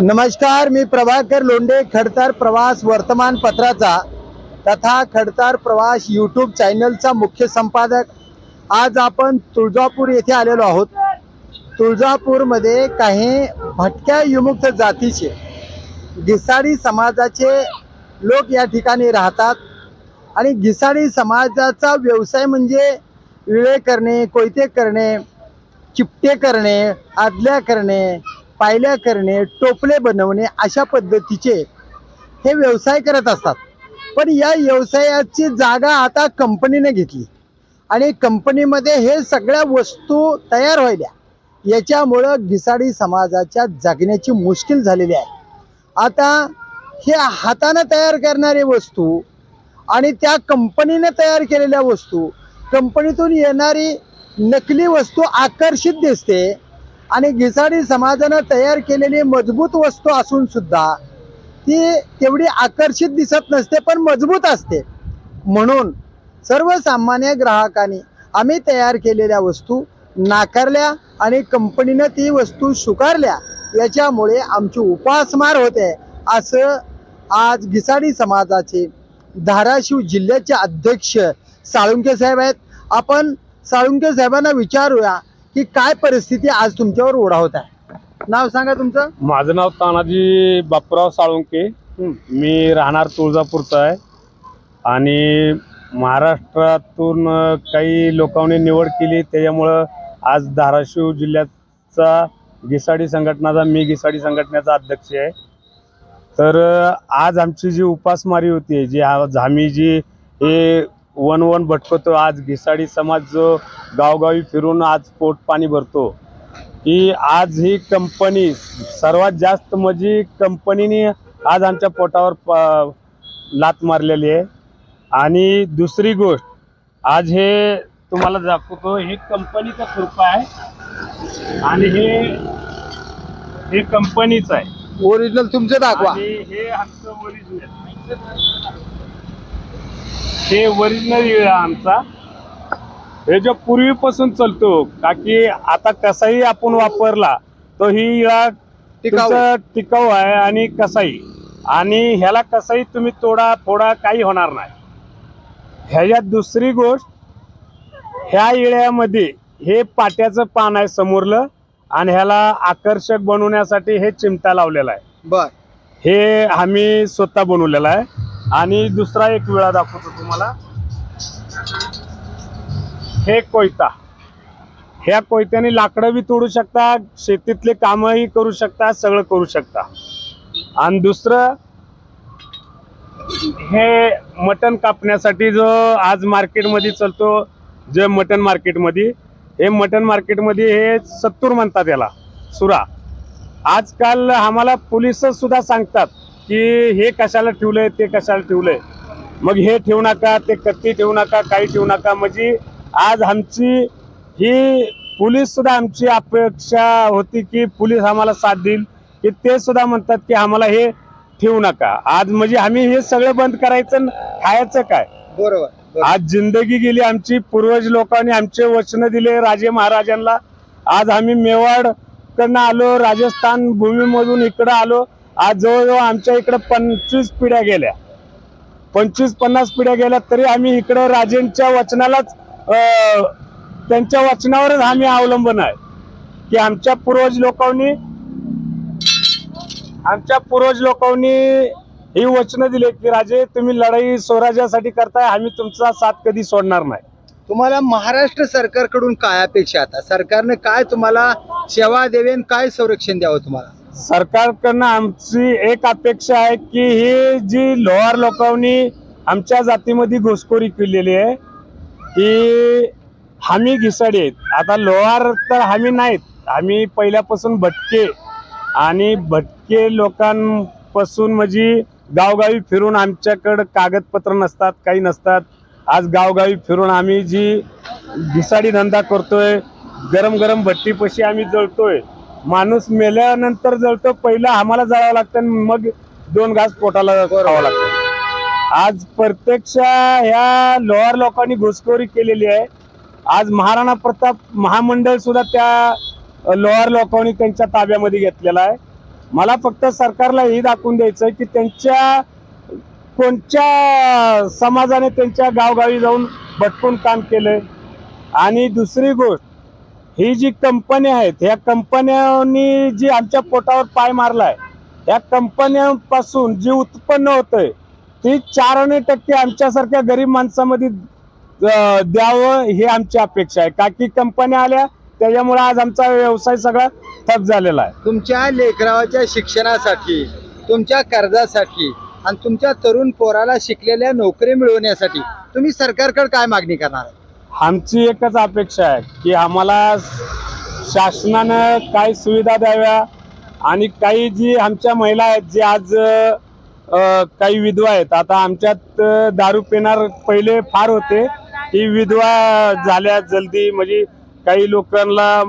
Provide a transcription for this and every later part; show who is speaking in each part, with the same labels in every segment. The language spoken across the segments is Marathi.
Speaker 1: नमस्कार मी प्रभाकर लोंढे खडतर प्रवास वर्तमानपत्राचा तथा खडतर प्रवास यूट्यूब चॅनलचा मुख्य संपादक. आज आपण तुळजापूर येथे आलेलो आहोत. तुळजापूरमध्ये काही भटक्या विमुक्त जातीचे घिसाडी समाजाचे लोक या ठिकाणी राहतात. आणि घिसाडी समाजाचा व्यवसाय म्हणजे विळे करणे कोयते करणे चिपटे करणे आदल्या करणे पायल्या करणे टोपले बनवणे अशा पद्धतीचे हे व्यवसाय करत असतात. पण या व्यवसायाची जागा आता कंपनीने घेतली. आणि कंपनीमध्ये हे सगळ्या वस्तू तयार व्हायल्या. याच्यामुळं घिसाडी समाजाच्या जगण्याची मुश्किल झालेली आहे. आता हे हातानं तयार करणारी वस्तू आणि त्या कंपनीने तयार केलेल्या वस्तू कंपनीतून येणारी नकली वस्तू आकर्षित दिसते. आणि घिसाडी समाजानं तयार केलेली मजबूत वस्तू असून सुद्धा ती तेवढी आकर्षित दिसत नसते पण मजबूत असते. म्हणून सर्वसामान्य ग्राहकांनी आम्ही तयार केलेल्या वस्तू नाकारल्या आणि कंपनीनं ती वस्तू स्वीकारल्या. याच्यामुळे आमची उपासमार होते असं आज घिसाडी समाजाचे धाराशिव जिल्ह्याचे अध्यक्ष साळुंके साहेब आहेत. आपण साळुंके साहेबांना विचारूया की काय परिस्थिती आज तुमच्यावर ओढावत आहे? नाव सांगा तुमचं.
Speaker 2: माझं नाव तानाजी बापूराव साळुंके.
Speaker 1: हं.
Speaker 2: मी राहणार तुळजापूरचा आहे. आणि महाराष्ट्रातून काही लोकांनी निवड केली त्याच्यामुळं आज धाराशिव जिल्ह्याचा घिसाडी संघटनाचा मी घिसाडी संघटनेचा अध्यक्ष आहे. तर आज आमची जी उपासमारी होती जी आज आम्ही जी हे वन वन भटकतो. आज घिसाडी समाज जो गावगावी फिरून आज पोट पाणी भरतो. की आज ही कंपनी सर्वात जास्त म्हणजे कंपनीने आज आमच्या पोटावर प- लात मारलेली आहे. आणि दुसरी गोष्ट आज हे तुम्हाला दाखवतो हे कंपनीचं कृपा आहे. आणि हे हे कंपनीचं आहे.
Speaker 1: ओरिजिनल तुमचं दाखवा.
Speaker 2: हे आमचं ओरिजिनल हे ओरिजिनल इळा आमचा. हे जो पूर्वीपासून चालतो का की आता कसाही आपण वापरला तो ही इळा
Speaker 1: टिकाऊ
Speaker 2: आहे आणि कसाही. आणि ह्याला कसाही तुम्ही तोडा फोडा काही होणार नाही. ह्याच्यात दुसरी गोष्ट ह्या इळ्यामध्ये हे पाट्याचं पान आहे समोरलं आणि ह्याला आकर्षक बनवण्यासाठी हे चिमटा लावलेला आहे.
Speaker 1: बर.
Speaker 2: हे आम्ही स्वतः बनवलेलं आहे. आणि दुसरा एक वेळा दाखवतो तुम्हाला. हे कोयता. ह्या कोयत्याने लाकडं बी तोडू शकता शेतीतले कामही करू शकता सगळं करू शकता. आणि दुसरं हे मटण कापण्यासाठी जो आज मार्केटमध्ये चालतो जे मटण मार्केटमध्ये हे मटण मार्केटमध्ये हे सत्तूर म्हणतात याला सुरा. आजकाल आम्हाला पोलीस सुद्धा सांगतात की हे कशाला ठेवलंय ते कशाला ठेवलंय? मग हे ठेवू नका ते कत्ती ठेवू नका काही ठेवू नका. म्हणजे आज आमची ही पोलीस सुद्धा आमची अपेक्षा होती की पोलीस आम्हाला साथ देईल की ते सुद्धा म्हणतात की आम्हाला हे ठेवू नका. आज म्हणजे आम्ही हे सगळं बंद करायचं खायचं काय?
Speaker 1: बरोबर बरोबर.
Speaker 2: आज जिंदगी गेली आमची पूर्वज लोकांनी आमचे वचन दिले राजे महाराजांना. आज आम्ही मेवाड कडनं आलो राजस्थान भूमीमधून इकडं आलो. आज जवळजवळ आमच्या इकडं पंचवीस पिढ्या गेल्या. पंचवीस पन्नास पिढ्या गेल्या तरी आम्ही इकडं राजेंच्या वचनालाच त्यांच्या वचनावरच आम्ही अवलंबून आहे. की आमच्या पूर्वज लोकांनी आमच्या पूर्वज लोकांनी ही वचनं दिले की राजे तुम्ही लढाई स्वराज्यासाठी करताय आम्ही तुमचा साथ कधी सोडणार नाही.
Speaker 1: तुम्हाला महाराष्ट्र सरकारकडून काय अपेक्षा आता? सरकारने काय तुम्हाला सेवा देवेन काय संरक्षण द्यावं तुम्हाला?
Speaker 2: सरकारकडनं आमची एक अपेक्षा आहे की ही जी लोहार लोकांनी आमच्या जातीमध्ये घुसखोरी केलेली आहे की हमी घिसाडी आहेत. आता लोहार तर हमी नाहीत. आम्ही पहिल्यापासून भटके आणि भटके लोकांपासून म्हणजे गावगावी फिरून आमच्याकडं कागदपत्र नसतात काही नसतात. आज गावगावी फिरून आम्ही जी घिसाडी धंदा करतोय गरम गरम भट्टीपाशी आम्ही जळतोय. माणूस मेल्यानंतर जळतो पहिलं आम्हाला जावं लागतं आणि मग दोन घास पोटाला खावं लागतं. आज प्रत्यक्ष ह्या लोहार लोकांनी घुसखोरी केलेली आहे. आज महाराणा प्रताप महामंडळ सुद्धा त्या लोहार लोकांनी त्यांच्या ताब्यामध्ये घेतलेला आहे. मला फक्त सरकारला हे दाखवून द्यायचं आहे की त्यांच्या कोणत्या समाजाने त्यांच्या गावगावी जाऊन भटकून काम केलं आणि दुसरी गोष्ट ही जी कंपनी आहेत ह्या कंपन्यांनी जी आमच्या पोटावर पाय मारलाय या कंपन्यांपासून जे उत्पन्न होतंय ती चारणे टक्के आमच्यासारख्या गरीब माणसामध्ये द्यावं ही आमची अपेक्षा आहे. का की कंपन्या आल्या त्याच्यामुळे आज आमचा व्यवसाय सगळा ठप झालेला आहे.
Speaker 1: तुमच्या लेकरावाच्या शिक्षणासाठी तुमच्या कर्जासाठी आणि तुमच्या तरुण पोराला शिकलेल्या नोकरी मिळवण्यासाठी तुम्ही सरकारकडे काय मागणी करणार?
Speaker 2: आमची एकच अपेक्षा आहे की आम्हाला शासनानं काही सुविधा द्याव्या आणि काही जी आमच्या महिला आहेत जे आज काही विधवा आहेत. आता आमच्यात दारू पिणार पहिले फार होते. की विधवा झाल्या जल्दी. म्हणजे काही लोकांना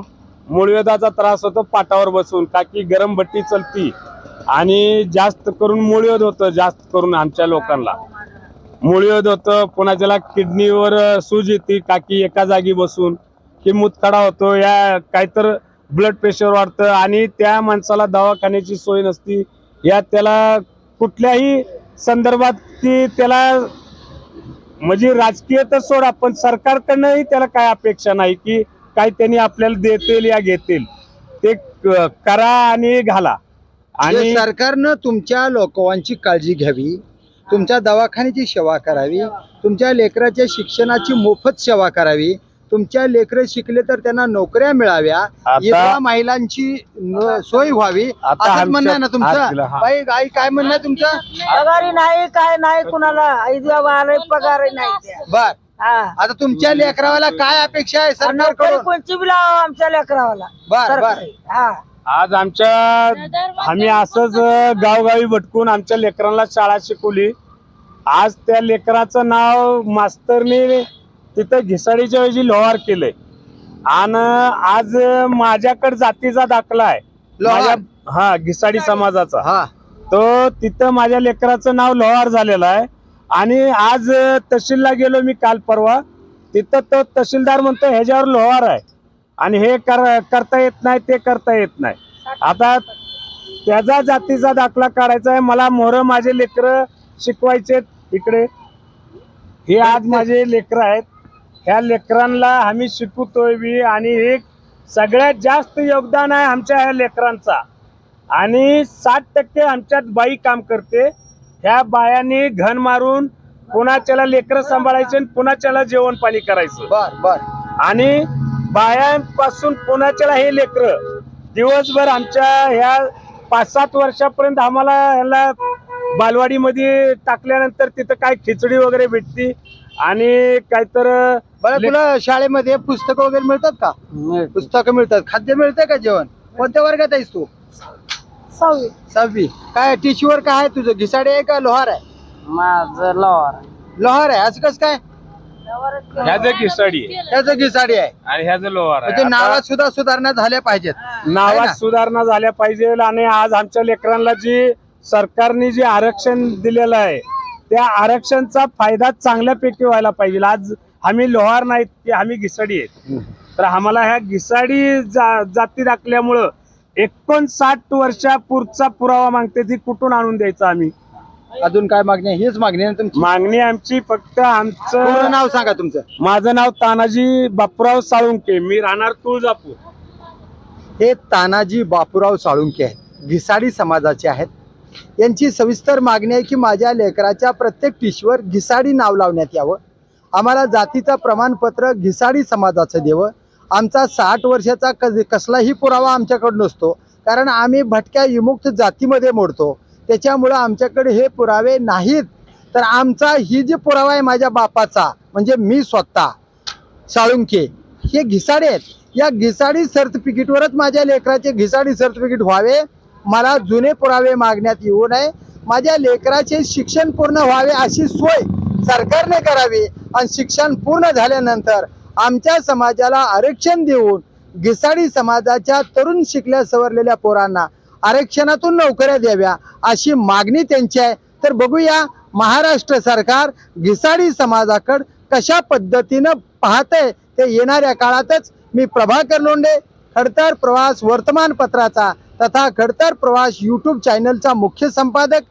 Speaker 2: मूळव्याधाचा त्रास होतो पाटावर बसून. का की गरम भट्टी चलती. आणि जास्त करून मूळव्याध होतं जास्त करून आमच्या लोकांना. मूळव्याध होतं पुन्हा त्याला किडनीवर सूज येते का की एका जागी बसून. की मुतखडा होतो या काहीतर ब्लड प्रेशर वाढतं आणि त्या माणसाला दवाखान्याची सोय नसती. या त्याला कुठल्याही संदर्भात की त्याला म्हणजे राजकीय तर सोडा पण सरकारकडनंही त्याला काय अपेक्षा नाही की काय त्यांनी आपल्याला देतील या घेतील. ते करा आणि घाला. आणि
Speaker 1: सरकारनं तुमच्या लोकांची काळजी घ्यावी तुमच्या दवाखान्याची सेवा करावी तुमच्या लेकराच्या शिक्षणाची मोफत सेवा करावी तुमच्या लेकरं शिकले तर त्यांना नोकऱ्या मिळाव्या विधवा महिलांची सोय व्हावी म्हणणं आहे ना तुमचं. बाई आई काय म्हणणं तुमचं?
Speaker 3: पगारी नाही काय नाही कुणाला आईला पगार नाही.
Speaker 1: बर.
Speaker 3: हा.
Speaker 1: आता तुमच्या लेकरावाला काय अपेक्षा आहे
Speaker 3: नोकरी
Speaker 1: सरकारकडून?
Speaker 3: कोणची बी लावा आमच्या लेकरावाला.
Speaker 1: बर बर.
Speaker 3: हा.
Speaker 2: आज आमच्या आम्ही असंच गावगावी भटकून आमच्या लेकरांना शाळा शिकवली. आज त्या लेकराचं नाव मास्तरने तिथं घिसाडीच्या ऐवजी लोहार केलंय. आणि आज माझ्याकडे जातीचा दाखला आहे? माझ्या- हा घिसाडी समाजाचा.
Speaker 1: हा.
Speaker 2: तो तिथं माझ्या लेकराचं नाव लोहार झालेलं आहे. आणि आज तहसीलला गेलो मी काल परवा. तिथं तो तहसीलदार म्हणतो ह्याच्यावर लोहार आहे. आणि हे कर करता येत नाही ते करता येत नाही. आता त्याचा जातीचा दाखला काढायचा आहे. मला मोहर माझे लेकरं शिकवायचे इकडे हे आज माझे लेकरं आहेत. ह्या लेकरांना आम्ही शिकवतोय बी आणि हे सगळ्यात जास्त योगदान आहे आमच्या ह्या लेकरांचा. आणि साठ टक्के आमच्यात बाई काम करते. ह्या बायांनी घन मारून पुण्याच्याला लेकरं सांभाळायचे आणि पुण्याच्याला जेवण पाणी करायचं.
Speaker 1: बर बर.
Speaker 2: आणि बायांपासून पुण्याच्याला हे लेकरं दिवसभर आमच्या ह्या पाच सात वर्षापर्यंत आम्हाला ह्याला बालवाडीमध्ये टाकल्यानंतर तिथं काय खिचडी वगैरे भेटती आणि काहीतर
Speaker 1: बरं
Speaker 2: ले-
Speaker 1: तुला शाळेमध्ये पुस्तक वगैरे मिळतात का? पुस्तकं मिळतात. खाद्य मिळतं का जेवण? कोणत्या वर्गात आहेस तू?
Speaker 3: सहावी.
Speaker 1: सहावी. काय टिश्यूवर काय आहे तुझं? घिसाडे आहे का लोहार आहे?
Speaker 3: माझं लॉर
Speaker 1: लोहार आहे. असं कसं काय?
Speaker 2: ह्याचं खिचडी आहे.
Speaker 1: त्याचं घिसाडी आहे.
Speaker 2: आणि ह्याचं लोहार
Speaker 1: म्हणजे नावात सुद्धा सुधारणा झाल्या पाहिजेत?
Speaker 2: नावात सुधारणा झाल्या पाहिजे आणि आज आमच्या लेकरांना जी सरकारने जे आरक्षण दिलेलं आहे त्या आरक्षणचा फायदा चांगल्यापैकी व्हायला पाहिजे. आज आम्ही लोहार नाहीत की आम्ही घिसाडी आहेत. तर आम्हाला ह्या घिसाडी जा, जाती दाखल्यामुळं एकोणसाठ वर्षापूर्वीचा पुरावा मागते ती कुठून आणून द्यायचा आम्ही?
Speaker 1: अजून काय मागणी आहे? हीच मागणी आहे ना तुमची?
Speaker 2: मागणी आमची फक्त
Speaker 1: पूर्ण
Speaker 2: आमचं
Speaker 1: नाव सांगा तुमचं.
Speaker 2: माझं नाव तानाजी बापूराव साळुंके. मी राहणार तुळजापूर.
Speaker 1: हे तानाजी बापूराव साळुंके आहेत. घिसाडी समाजाचे आहेत. यांची सविस्तर मागणी आहे की माझ्या लेकराच्या प्रत्येक पिशवर घिसाडी नाव लावण्यात यावं. आम्हाला जातीचं प्रमाणपत्र घिसाडी समाजाचं द्यावं. आमचा साठ वर्षाचा कज कसलाही पुरावा आमच्याकडं नसतो. कारण आम्ही भटक्या विमुक्त जातीमध्ये मोडतो. त्याच्यामुळं आमच्याकडे हे पुरावे नाहीत. तर आमचा ही जी पुरावा आहे माझ्या बापाचा म्हणजे मी स्वतः साळुंके हे घिसाडे आहेत. या घिसाडी सर्टिफिकेटवरच माझ्या लेकराचे घिसाडी सर्टिफिकेट व्हावे. मला जुने पुरावे मागण्यात येऊ नये. माझ्या लेकराचे शिक्षण पूर्ण व्हावे अशी सोय सरकारने करावी आणि शिक्षण पूर्ण झाल्यानंतर आमच्या समाजाला आरक्षण देऊन घिसाडी समाजाच्या तरुण शिकल्या सवरलेल्या पोरांना आरक्षणातून नोकऱ्या द्याव्या अशी मागणी त्यांची आहे. तर बघूया महाराष्ट्र सरकार घिसाडी समाजाकडं कशा पद्धतीनं पाहतंय ते येणाऱ्या काळातच मी प्रभाकर लोंडे खडतर प्रवास वर्तमानपत्राचा तथा खडतर प्रवास यूट्यूब चॅनलचा मुख्य संपादक.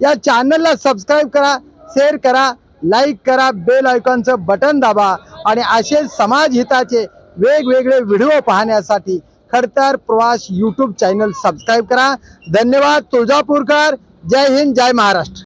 Speaker 1: या चॅनलला सबस्क्राईब करा शेअर करा लाईक करा बेल आयकॉनचं बटन दाबा आणि असे समाज हिताचे वेगवेगळे व्हिडिओ पाहण्यासाठी खडतर प्रवास यूट्यूब चॅनल सबस्क्राईब करा. धन्यवाद तुळजापूरकर. जय हिंद जय महाराष्ट्र.